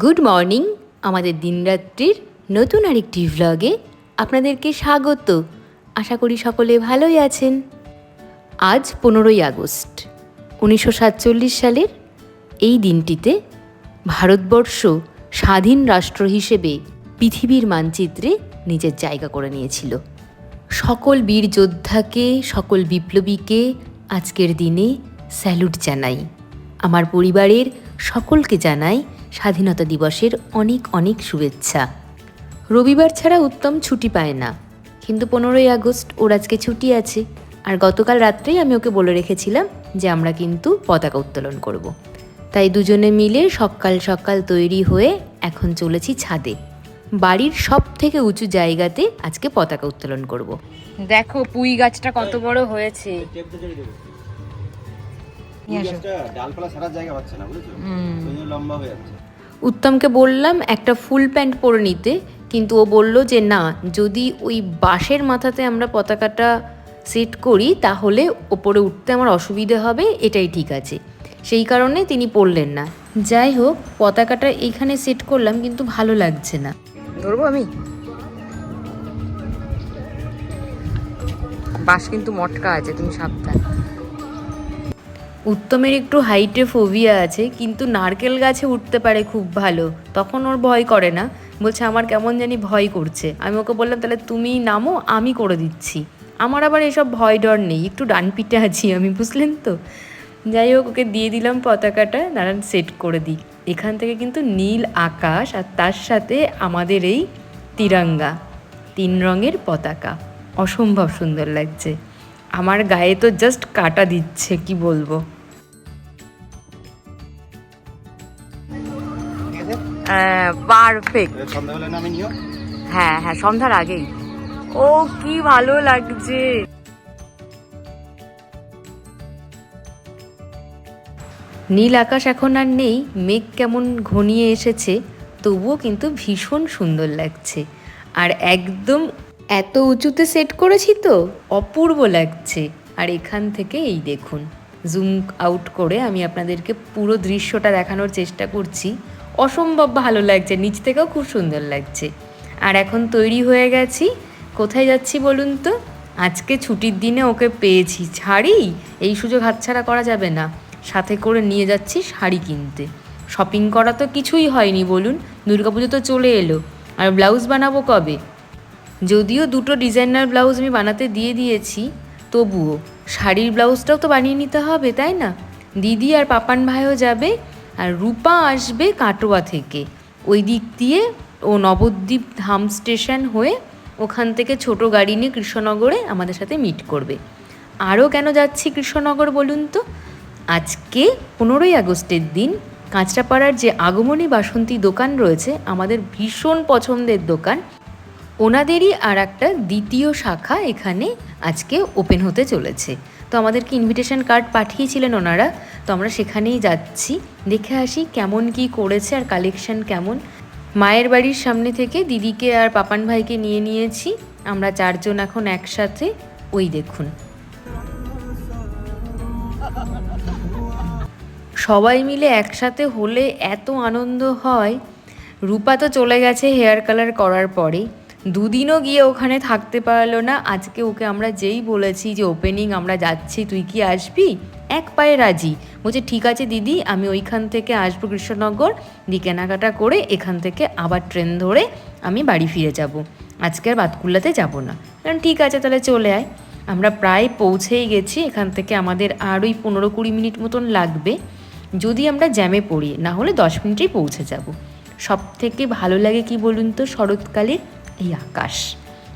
Good morning আমাদের দিনরাত্রির নতুন আরেকটি ভ্লগে আপনাদেরকে স্বাগত। আশা করি সকলে ভালোই আছেন। আজ পনেরোই আগস্ট, উনিশশো সাতচল্লিশ সালের এই দিনটিতে ভারতবর্ষ স্বাধীন রাষ্ট্র হিসেবে পৃথিবীর মানচিত্রে নিজের জায়গা করে নিয়েছিল। সকল বীর যোদ্ধাকে, সকল বিপ্লবীকে আজকের দিনে স্যালুট জানাই। আমার পরিবারের সকলকে জানাই স্বাধীনতা দিবসের অনেক অনেক শুভেচ্ছা। রবিবার ছাড়া উত্তম ছুটি পায় না। কিন্তু পনেরোই আগস্ট ওর আজকে ছুটি আছে। আর গতকাল রাত্রেই আমি ওকে বলে রেখেছিলাম যে আমরা কিন্তু পতাকা উত্তোলন করব। তাই দুজনে মিলে সকাল সকাল তৈরি হয়ে এখন চলেছি ছাদে। বাড়ির সব থেকে উঁচু জায়গাতে আজকে পতাকা উত্তোলন করব। দেখো, পুঁই গাছটা কত বড় হয়েছে। এই গাছটা ডালপালা সারার জায়গা পাচ্ছে না বুঝেছ? লম্বা হয়ে যাচ্ছে। উত্তমকে বললাম একটা ফুল প্যান্ট পরে নিতে কিন্তু ও বলল যে না যদি ওই বাঁশের মাথাতে আমরা পতাকাটা সেট করি তাহলে ওপরে উঠতে আমার অসুবিধে হবে এটাই ঠিক আছে। সেই কারণে তিনি পড়লেন না। যাই হোক পতাকাটা এইখানে সেট করলাম কিন্তু ভালো লাগছে না। ধরবো আমি? বাস কিন্তু মটকা আছে তুমি সাবধান। উত্তমের একটু হাইটে ফোবিয়া আছে, কিন্তু নারকেল গাছে উঠতে পারে খুব ভালো। তখন ওর ভয় করে না। বলছে, আমার কেমন জানি ভয় করছে। আমি ওকে বললাম, তাহলে তুমি নামো, আমি করে দিচ্ছি। আমার আবার এসব ভয় ডর নেই। একটু ডান পিঠে আছি আমি, বুঝলেন তো? যাই হোক, ওকে দিয়ে দিলাম পতাকাটা। দাঁড়ান সেট করে দিই। এখান থেকে কিন্তু নীল আকাশ আর তার সাথে আমাদের এই তিরঙ্গা, তিন রঙের পতাকা। অসম্ভব সুন্দর লাগছে। আমার গায়ে তো জাস্ট কাটা দিচ্ছে কি বলব? পারফেক্ট হ্যাঁ হ্যাঁ সন্ধ্যার আগেই। ও কি ভালো লাগছে। নীল আকাশ এখন আর নেই মেঘ কেমন ঘনিয়ে এসেছে তবুও কিন্তু ভীষণ সুন্দর লাগছে। আর একদম এত উঁচুতে সেট করেছি তো। অপূর্ব লাগছে। আর এখান থেকে এই দেখুন জুম আউট করে আমি আপনাদেরকে পুরো দৃশ্যটা দেখানোর চেষ্টা করছি। অসম্ভব ভালো লাগছে, নিচ থেকেও খুব সুন্দর লাগছে। আর এখন তৈরি হয়ে গেছি। কোথায় যাচ্ছি বলুন তো? আজকে ছুটির দিনে ওকে পেয়েছি ছাড়ি এই সুযোগ হাতছাড়া করা যাবে না। সাথে করে নিয়ে যাচ্ছি শাড়ি কিনতে। শপিং করা তো কিছুই হয়নি বলুন। দুর্গাপুজো তো চলে এলো। আর ব্লাউজ বানাবো কবে? যদিও দুটো ডিজাইনার ব্লাউজ আমি বানাতে দিয়ে দিয়েছি, তবুও। শাড়ির ব্লাউজটাও তো বানিয়ে নিতে হবে, তাই না? দিদি আর পাপান ভাইও যাবে আর রূপা আসবে কাটোয়া থেকে। ওই দিক দিয়ে ও নবদ্বীপ ধাম স্টেশন হয়ে ওখান থেকে ছোট গাড়ি নিয়ে কৃষ্ণনগরে আমাদের সাথে মিট করবে। আরও কেন যাচ্ছি কৃষ্ণনগর বলুন তো? আজকে পনেরোই আগস্টের দিন কাঁচরাপাড়ার যে আগমনী বাসন্তী দোকান রয়েছে, আমাদের ভীষণ পছন্দের দোকান ওনাদেরই আর একটা দ্বিতীয় শাখা এখানে আজকে ওপেন হতে চলেছে। তো আমাদেরকে ইনভিটেশন কার্ড পাঠিয়েছিলেন ওনারা। তো আমরা সেখানেই যাচ্ছি। দেখে আসি কেমন কি করেছে আর কালেকশন কেমন। মায়ের বাড়ির সামনে থেকে দিদিকে আর পাপান ভাইকে নিয়ে নিয়েছি। আমরা চারজন এখন একসাথে। ওই দেখুন। সবাই মিলে একসাথে হলে এত আনন্দ হয়। রূপা তো চলে গেছে হেয়ার কালার করার পরে। দুদিনও গিয়ে ওখানে থাকতে পারল না। আজকে ওকে আমরা যেই বলেছি যে ওপেনিং আমরা যাচ্ছি, তুই কি আসবি? এক পায়ে রাজি। বলছে, ঠিক আছে দিদি, আমি ওইখান থেকে আসব কৃষ্ণনগর। দি কেনাকাটা করে এখান থেকে আবার ট্রেন ধরে আমি বাড়ি ফিরে যাব। আজকে আর বাতকুল্লাতে যাব না। কারণ ঠিক আছে, তাহলে চলে আয়। আমরা প্রায় পৌঁছেই গেছি। এখান থেকে আমাদের আর ওই পনেরো কুড়ি মিনিট মতন লাগবে। যদি আমরা জ্যামে পড়ি, না হলে দশ মিনিটেই পৌঁছে যাব। সব থেকে ভালো লাগে কি বলুন তো শরৎকালের এই আকাশ।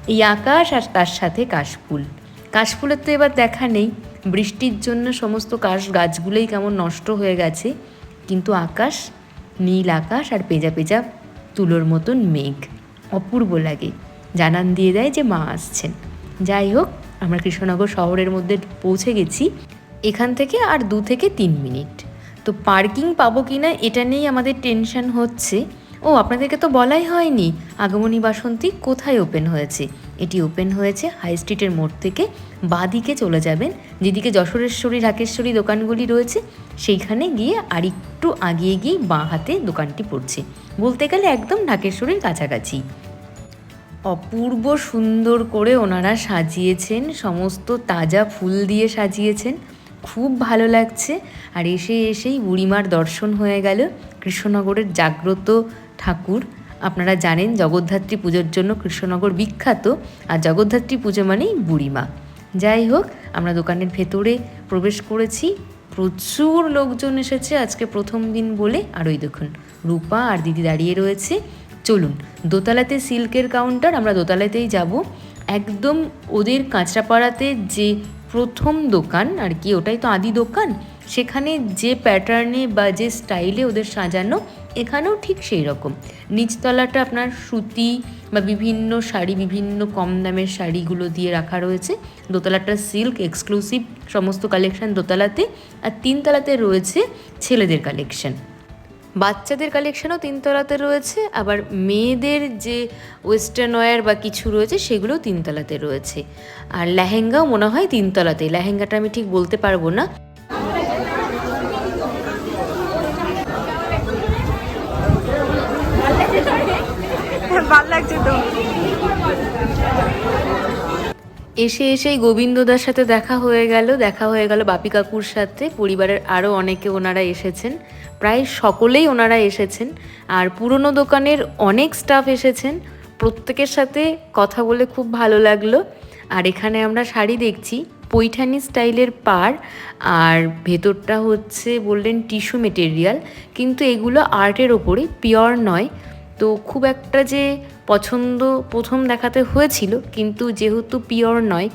এই আকাশ আর তার সাথে কাশফুল। কাশফুলের তো এবার দেখা নেই। বৃষ্টির জন্য সমস্ত কাশ গাছগুলোই কেমন নষ্ট হয়ে গেছে। কিন্তু আকাশ, নীল আকাশ আর পেজা পেজা তুলোর মতন মেঘ। অপূর্ব লাগে। জানান দিয়ে দেয় যে মা আসছেন। যাই হোক, আমরা কৃষ্ণনগর শহরের মধ্যে পৌঁছে গেছি। এখান থেকে আর দু থেকে তিন মিনিট। তো পার্কিং পাবো কি না এটা নিয়েই আমাদের টেনশন হচ্ছে। ও, আপনাদেরকে তো বলাই হয়নি। আগমনী বাসন্তী কোথায় ওপেন হয়েছে? এটি ওপেন হয়েছে হাই স্ট্রিটের মোড় থেকে বাদিকে চলে যাবেন, যেদিকে যশোরেশ্বরী ঢাকেশ্বরী দোকানগুলি রয়েছে। সেইখানে গিয়ে আর একটু আগিয়ে গিয়ে বাঁ হাতে দোকানটি পড়ছে। বলতে গেলে একদম ঢাকেশ্বরীর কাছাকাছি। অপূর্ব সুন্দর করে ওনারা সাজিয়েছেন, সমস্ত তাজা ফুল দিয়ে সাজিয়েছেন। খুব ভালো লাগছে। আর এসে এসেই বুড়িমার দর্শন হয়ে গেল। কৃষ্ণনগরের জাগ্রত ঠাকুর। আপনারা জানেন জগদ্ধাত্রী পুজোর জন্য কৃষ্ণনগর বিখ্যাত, আর জগদ্ধাত্রী পুজো মানেই বুড়িমা। যাই হোক, আমরা দোকানের ভেতরে প্রবেশ করেছি। প্রচুর লোকজন এসেছে আজকে প্রথম দিন বলে। আর ওই দেখুন, রূপা আর দিদি দাঁড়িয়ে রয়েছে। চলুন, দোতলাতে সিল্কের কাউন্টার, আমরা দোতলাতেই যাব। একদম ওদের কাঁচরাপাড়াতে যে প্রথম দোকান, আর কি, ওটাই তো আদি দোকান। সেখানে যে প্যাটার্নে বা যে স্টাইলে ওদের সাজানো এখানেও ঠিক সেই রকম। নিচতলাটা আপনার সুতি বা বিভিন্ন শাড়ি, বিভিন্ন কম দামের শাড়িগুলো দিয়ে রাখা রয়েছে। দোতলাটা সিল্ক, এক্সক্লুসিভ, সমস্ত কালেকশন দোতলাতে। আর তিনতলাতে রয়েছে ছেলেদের কালেকশন। বাচ্চাদের কালেকশনও তিনতলাতে রয়েছে, আবার মেয়েদের যে ওয়েস্টার্ন ওয়্যার বা কিছু রয়েছে, সেগুলোও তিনতলাতে রয়েছে। আর লেহেঙ্গাও মনে হয় তিনতলাতে লেহেঙ্গাটা আমি ঠিক বলতে পারব না ভালো লাগছে তো এসে এসেই গোবিন্দদার সাথে দেখা হয়ে গেল, দেখা হয়ে গেল বাপি কাকুর সাথে। পরিবারের আরও অনেকে ওনারা এসেছেন, প্রায় সকলেই ওনারা এসেছেন। আর পুরনো দোকানের অনেক স্টাফ এসেছেন, প্রত্যেকের সাথে কথা বলে খুব ভালো লাগল। আর এখানে আমরা শাড়ি দেখছি, পৈঠানি স্টাইলের পার আর ভেতরটা হচ্ছে বললেন টিস্যু মেটেরিয়াল। কিন্তু এগুলো আর্টের ওপরে পিওর নয়। তো খুব একটা যে পছন্দ প্রথম দেখাতে হয়েছিল, কিন্তু যেহেতু পিওর নয়,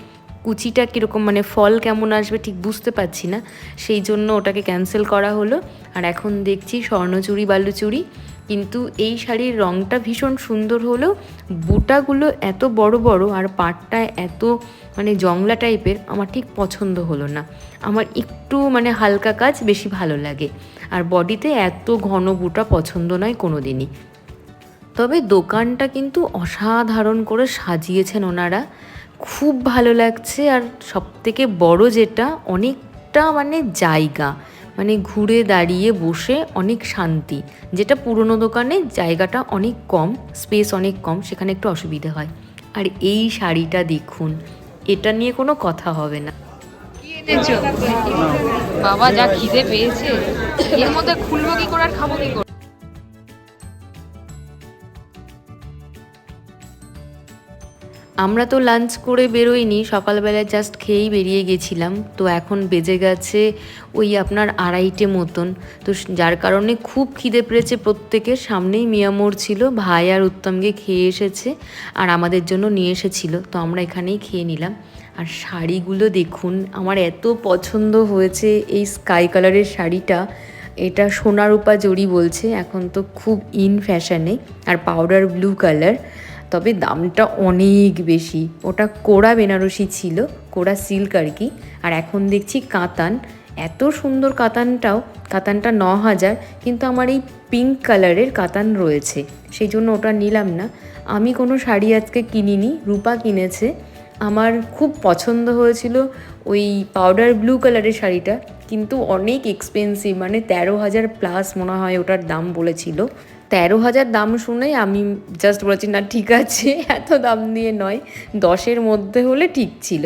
কুচিটা কীরকম মানে ফল কেমন আসবে ঠিক বুঝতে পারছি না, সেই জন্য ওটাকে ক্যান্সেল করা হলো। আর এখন দেখছি স্বর্ণচুরি, বালুচুরি, কিন্তু এই শাড়ির রঙটা ভীষণ সুন্দর হলেও বুটাগুলো এত বড় বড় আর পাটটা এত মানে জংলা টাইপের, আমার ঠিক পছন্দ হলো না। আমার একটু মানে হালকা কাজ বেশি ভালো লাগে। আর বডিতে এত ঘন বুটা পছন্দ নয় কোনো দিনই তবে দোকানটা কিন্তু অসাধারণ করে সাজিয়েছেন ওনারা। খুব ভালো লাগছে আর সবথেকে বড় যেটা, অনেকটা মানে জায়গা মানে ঘুরে দাঁড়িয়ে বসে অনেক শান্তি। যেটা পুরনো দোকানে জায়গাটা অনেক কম, স্পেস অনেক কম, সেখানে একটু অসুবিধা হয়। আর এই শাড়িটা দেখুন, এটা নিয়ে কোনো কথা হবে না। বাবা, যা খিদে পেয়েছে। এর মধ্যে খুলবো কি করে আর খাব কি করে? আমরা তো লাঞ্চ করে বেরোইনি, সকালবেলায় জাস্ট খেয়েই বেরিয়ে গেছিলাম। তো এখন বেজে গেছে ওই আপনার আড়াইটে মতন। তো যার কারণে খুব খিদে পেয়েছে প্রত্যেকের। সামনেই মিয়ামোর ছিল, ভাই আর উত্তমকে খেয়ে এসেছে আর আমাদের জন্য নিয়ে এসেছিল। তো আমরা এখানেই খেয়ে নিলাম। আর শাড়িগুলো দেখুন, আমার এত পছন্দ হয়েছে এই স্কাই কালারের শাড়িটা। এটা সোনা রূপা জড়ি বলছে, এখন তো খুব ইন ফ্যাশানে আর পাউডার ব্লু কালার তবে দামটা অনেক বেশি। ওটা কোড়া বেনারসি ছিল, কোড়া সিল্ক আর কি। আর এখন দেখছি কাতান। এত সুন্দর কাতানটাও, কাতানটা ন হাজার, কিন্তু আমার এই পিঙ্ক কালারের কাতান রয়েছে। সেই জন্য ওটা নিলাম না। আমি কোনো শাড়ি আজকে কিনিনি, রূপা কিনেছে। আমার খুব পছন্দ হয়েছিল ওই পাউডার ব্লু কালারের শাড়িটা, কিন্তু অনেক এক্সপেন্সিভ মানে তেরো হাজার প্লাস মনে হয় ওটার দাম বলেছিল। তেরো হাজার দাম শুনে আমি জাস্ট বলেছি, না, ঠিক আছে, এত দাম দিয়ে নয়, দশের মধ্যে হলে ঠিক ছিল।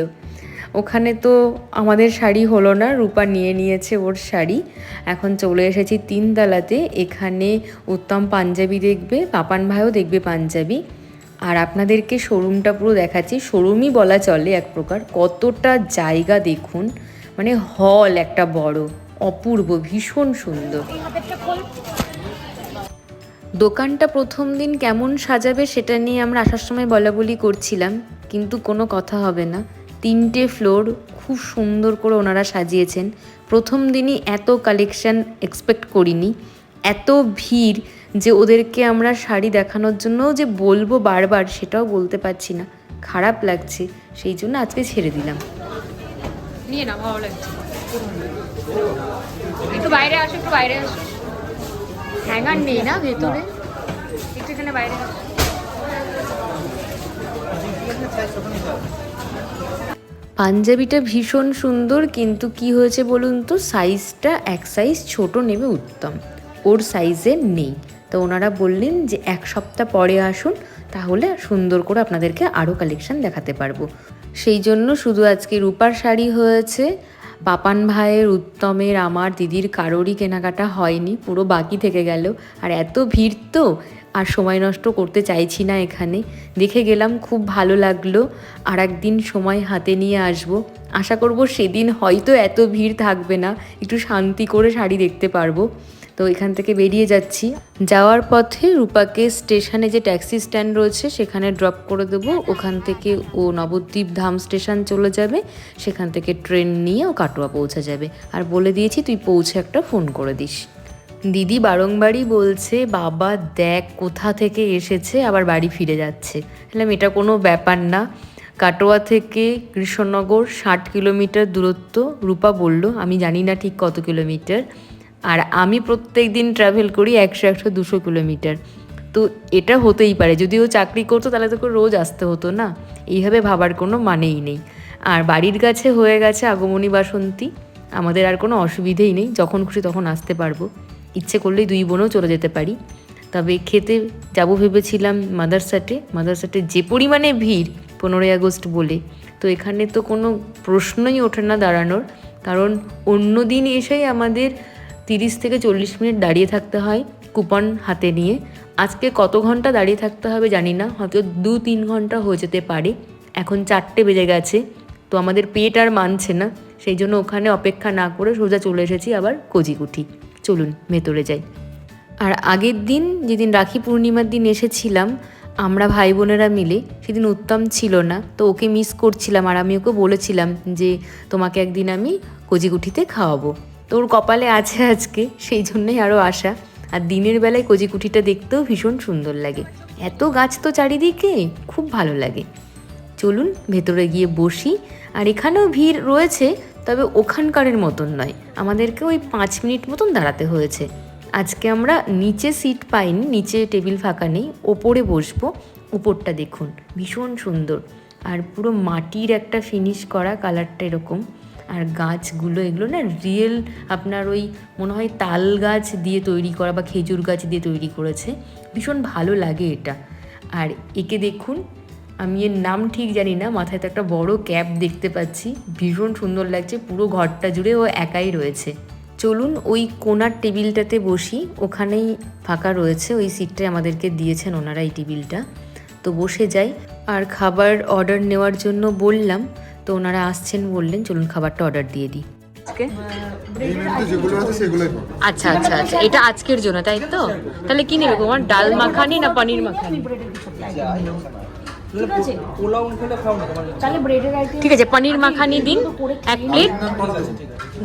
ওখানে তো আমাদের শাড়ি হলো না, রূপা নিয়ে নিয়েছে ওর শাড়ি। এখন চলে এসেছি তিনতলাতে, এখানে উত্তম পাঞ্জাবি দেখবে, পাপান ভাইও দেখবে পাঞ্জাবি। আর আপনাদেরকে শোরুমটা পুরো দেখাচ্ছি শোরুমই বলা চলে এক প্রকার, কতটা জায়গা দেখুন মানে হল একটা বড়, অপূর্ব, ভীষণ সুন্দর। দোকানটা প্রথম দিন কেমন সাজাবে সেটা নিয়ে আমরা আসার সময় বলা বলি করছিলাম, কিন্তু কোনো কথা হবে না। তিনটে ফ্লোর খুব সুন্দর করে ওনারা সাজিয়েছেন। প্রথম দিনই এত কালেকশান এক্সপেক্ট করিনি। এত ভিড় যে ওদেরকে আমরা শাড়ি দেখানোর জন্য যে বলব বারবার সেটাও বলতে পারছি না। খারাপ লাগছে, সেই জন্য আজকে ছেড়ে দিলাম। নিয়ে না ভালো লাগছে। একটু বাইরে আসো, একটু বাইরে আসো। হ্যাঙ্গার নেই না ভেতরে বাইরে পাঞ্জাবিটা ভীষণ সুন্দর কিন্তু কি হয়েছে বলুন তো? সাইজটা এক সাইজ ছোট নেবে উত্তম। ওর সাইজের নেই। তো ওনারা বললেন যে এক সপ্তাহ পরে আসুন তাহলে সুন্দর করে আপনাদেরকে আরও কালেকশন দেখাতে পারব। সেই জন্য শুধু আজকে রূপার শাড়ি হয়েছে পাপান ভাইয়ের উত্তমের আমার দিদির কারোরই কেনাকাটা হয়নি, পুরো বাকি থেকে গেল। আর এত ভিড় তো, আর সময় নষ্ট করতে চাইছি না এখানে। দেখে গেলাম খুব ভালো লাগল, আর একদিন সময় হাতে নিয়ে আসব। আশা করব সেদিন হয়তো এত ভিড় থাকবে না, একটু শান্তি করে শাড়ি দেখতে পারব। তো এখান থেকে বেরিয়ে যাচ্ছি। যাওয়ার পথে রূপাকে স্টেশনে যে ট্যাক্সি স্ট্যান্ড রয়েছে, সেখানে ড্রপ করে দেবো। ওখান থেকে ও নবদ্বীপ ধাম স্টেশন চলে যাবে। সেখান থেকে ট্রেন নিয়ে ও কাটোয়া পৌঁছে যাবে। আর বলে দিয়েছি, তুই পৌঁছে একটা ফোন করে দিস। দিদি বারংবারই বলছে, বাবা, দেখ কোথা থেকে এসেছে, আবার বাড়ি ফিরে যাচ্ছে। বললাম, এটা কোনো ব্যাপার না। কাটোয়া থেকে কৃষ্ণনগর ষাট কিলোমিটার দূরত্ব, রূপা বলল, আমি জানি না ঠিক কত কিলোমিটার। আর আমি প্রত্যেক দিন ট্রাভেল করি একশো একশো দুশো কিলোমিটার তো এটা হতেই পারে যদি ও চাকরি করতো তাহলে তোকে রোজ আসতে হতো না। এইভাবে ভাবার কোনো মানেই নেই। আর বাড়ির কাছে হয়ে গেছে আগমনী বাসন্তী। আমাদের আর কোনো অসুবিধেই নেই, যখন খুশি তখন আসতে পারব। ইচ্ছে করলেই দুই বোনও চলে যেতে পারি। তবে খেতে যাব ভেবেছিলাম মাদারসাটে। মাদারসাটে যে পরিমাণে ভিড়, পনেরোই আগস্ট বলে। তো এখানে তো কোনো প্রশ্নই ওঠে না দাঁড়ানোর। কারণ অন্য দিন এসেই আমাদের তিরিশ থেকে চল্লিশ মিনিট দাঁড়িয়ে থাকতে হয় কুপন হাতে নিয়ে। আজকে কত ঘণ্টা দাঁড়িয়ে থাকতে হবে জানি না, হয়তো দু তিন ঘণ্টা হয়ে যেতে পারে। এখন চারটে বেজে গেছে, তো আমাদের পেট আর মানছে না, সেই জন্য ওখানে অপেক্ষা না করে সোজা চলে এসেছি আবার কোজিকুঠি চলুন, ভেতরে যাই। আর আগের দিন যেদিন রাখি পূর্ণিমার দিন এসেছিলাম, আমরা ভাই বোনেরা মিলে, সেদিন উত্তম ছিল না, তো ওকে মিস করছিলাম আর আমি ওকে বলেছিলাম যে তোমাকে একদিন আমি কজিকুঠিতে খাওয়াবো। তো ওর কপালে আছে আজকে, সেই জন্যই আরও আশা। আর দিনের বেলায় কজিকুঠিটা দেখতেও ভীষণ সুন্দর লাগে। এত গাছ তো চারিদিকে, খুব ভালো লাগে। চলুন, ভেতরে গিয়ে বসি। আর এখানেও ভিড় রয়েছে, তবে ওখানকারের মতন নয়। আমাদেরকে ওই পাঁচ মিনিট মতন দাঁড়াতে হয়েছে। আজকে আমরা নিচে সিট পাইনি, নিচে টেবিল ফাঁকা নেই, ওপরে বসবো। উপরটা দেখুন, ভীষণ সুন্দর। আর পুরো মাটির একটা ফিনিশ করা কালারটা এরকম। আর গাছগুলো, এগুলো না রিয়েল আপনার ওই মনে হয় তাল গাছ দিয়ে তৈরি করা বা খেজুর গাছ দিয়ে তৈরি করেছে। ভীষণ ভালো লাগে এটা। আর একে দেখুন, আমি এর নাম ঠিক জানি না, মাথায় তো একটা বড় ক্যাপ দেখতে পাচ্ছি। ভীষণ সুন্দর লাগছে, পুরো ঘরটা জুড়ে ও একাই রয়েছে। চলুন ওই কোনার টেবিলটাতে বসি, ওখানেই ফাঁকা রয়েছে, ওই সিটটাই আমাদেরকে দিয়েছেন ওনারা এই টেবিলটা। তো বসে যাই। আর খাবার অর্ডার নেওয়ার জন্য বললাম তো ওনারা আসছেন বললেন চলুন খাবারটা অর্ডার দিয়ে দিই। আচ্ছা আচ্ছা আচ্ছা এটা আজকের জন্য তাই তো? তাহলে কি নেবে? তোমার ডাল মাখানি না পনির মাখানি? ঠিক আছে পনির মাখানি দিন এক প্লেট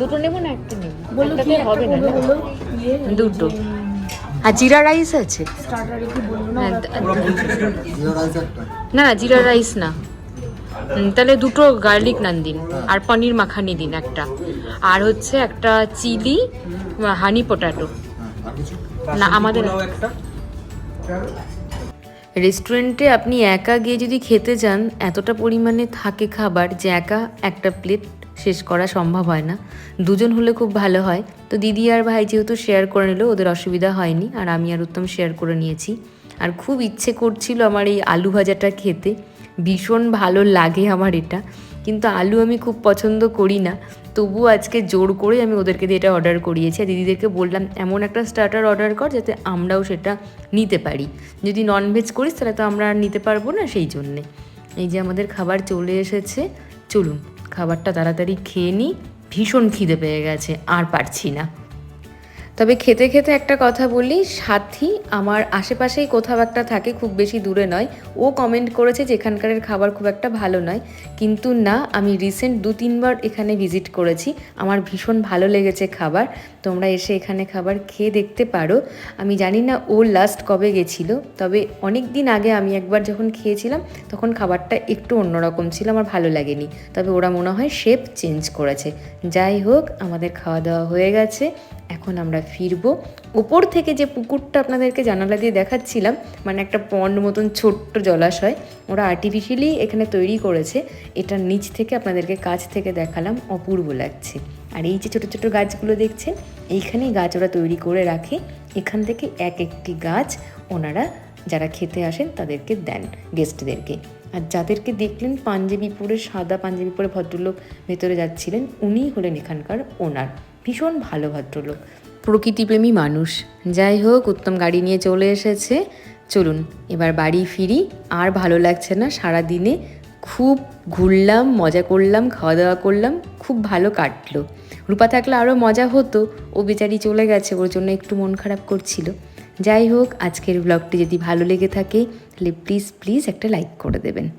দুটো নেব না একটা নেব? হবে না না? দুটো। আর জিরা রাইস আছে? হ্যাঁ, না না জিরা রাইস না। তাহলে দুটো গার্লিক নান দিন আর পনির মাখানি দিন একটা। আর হচ্ছে একটা চিলি হানি পটাটো হ্যাঁ আর কিছু না আমাদের রেস্টুরেন্টে আপনি একা গিয়ে যদি খেতে যান এতটা পরিমাণে থাকে খাবার যে একা একটা প্লেট শেষ করা সম্ভব হয় না। দুজন হলে খুব ভালো হয়। তো দিদি আর ভাই যেহেতু শেয়ার করে নিল ওদের অসুবিধা হয়নি। আর আমি আর উত্তম শেয়ার করে নিয়েছি। আর খুব ইচ্ছে করছিল আমার এই আলু ভাজাটা খেতে। ভীষণ ভালো লাগে আমার এটা। কিন্তু আলু আমি খুব পছন্দ করি না। তবুও আজকে জোর করে আমি ওদেরকে দিয়ে এটা অর্ডার করিয়েছি। আর দিদিদেরকে বললাম, এমন একটা স্টার্টার অর্ডার কর যাতে আমরাও সেটা নিতে পারি। যদি ননভেজ করিস তাহলে তো আমরা আর নিতে পারব না সেই জন্যে। এই যে আমাদের খাবার চলে এসেছে। চলুন, খাবারটা তাড়াতাড়ি খেয়ে নিই। ভীষণ খিদে পেয়ে গেছে, আর পারছি না। তবে খেতে খেতে একটা কথা বলি, সাথী আমার আশেপাশেই কোথাও একটা থাকে, খুব বেশি দূরে নয়। ও কমেন্ট করেছে যে খাবার খুব একটা ভালো নয়। কিন্তু না, আমি রিসেন্ট দু তিনবার এখানে ভিজিট করেছি। আমার ভীষণ ভালো লেগেছে খাবার। তোমরা এসে এখানে খাবার খেয়ে দেখতে পারো। আমি জানি না ও লাস্ট কবে গেছিল, তবে অনেক দিন আগে আমি একবার যখন খেয়েছিলাম, তখন খাবারটা একটু অন্যরকম ছিল, আমার ভালো লাগেনি। তবে ওরা মনে হয় শেপ চেঞ্জ করেছে। যাই হোক, আমাদের খাওয়া দাওয়া হয়ে গেছে। এখন আমরা ফিরবো। ওপর থেকে যে পুকুরটা আপনাদেরকে জানালা দিয়ে দেখাচ্ছিলাম মানে একটা পন্ড মতন ছোট্ট জলাশয়, ওরা আর্টিফিশিয়ালি এখানে তৈরি করেছে। এটার নিচ থেকে আপনাদেরকে কাছ থেকে দেখালাম, অপূর্ব লাগছে। আর এই যে ছোটো ছোটো গাছগুলো দেখছেন, এইখানেই গাছ ওরা তৈরি করে রাখে। এখান থেকে এক একটি গাছ ওনারা যারা খেতে আসেন তাদেরকে দেন গেস্টদেরকে আর যাদেরকে দেখলেন পাঞ্জাবি পরে, সাদা পাঞ্জাবি পরে ভদ্রলোক ভেতরে যাচ্ছিলেন, উনিই হলেন এখানকার ওনার ভীষণ ভালো ভদ্রলোক। প্রকৃতিপ্রেমী মানুষ। যাই হোক, উত্তম গাড়ি নিয়ে চলে এসেছে। চলুন, এবার বাড়ি ফিরি। আর ভালো লাগছে না সারা দিনে খুব ঘুরলাম, মজা করলাম খাওয়া দাওয়া করলাম, খুব ভালো কাটলো। রূপা থাকলে আরও মজা হতো। ও বেচারি চলে গেছে, ওর জন্য একটু মন খারাপ করছিল। যাই হোক, আজকের ব্লগটি যদি ভালো লেগে থাকে, তাহলে প্লিজ প্লিজ একটা লাইক করে দেবেন।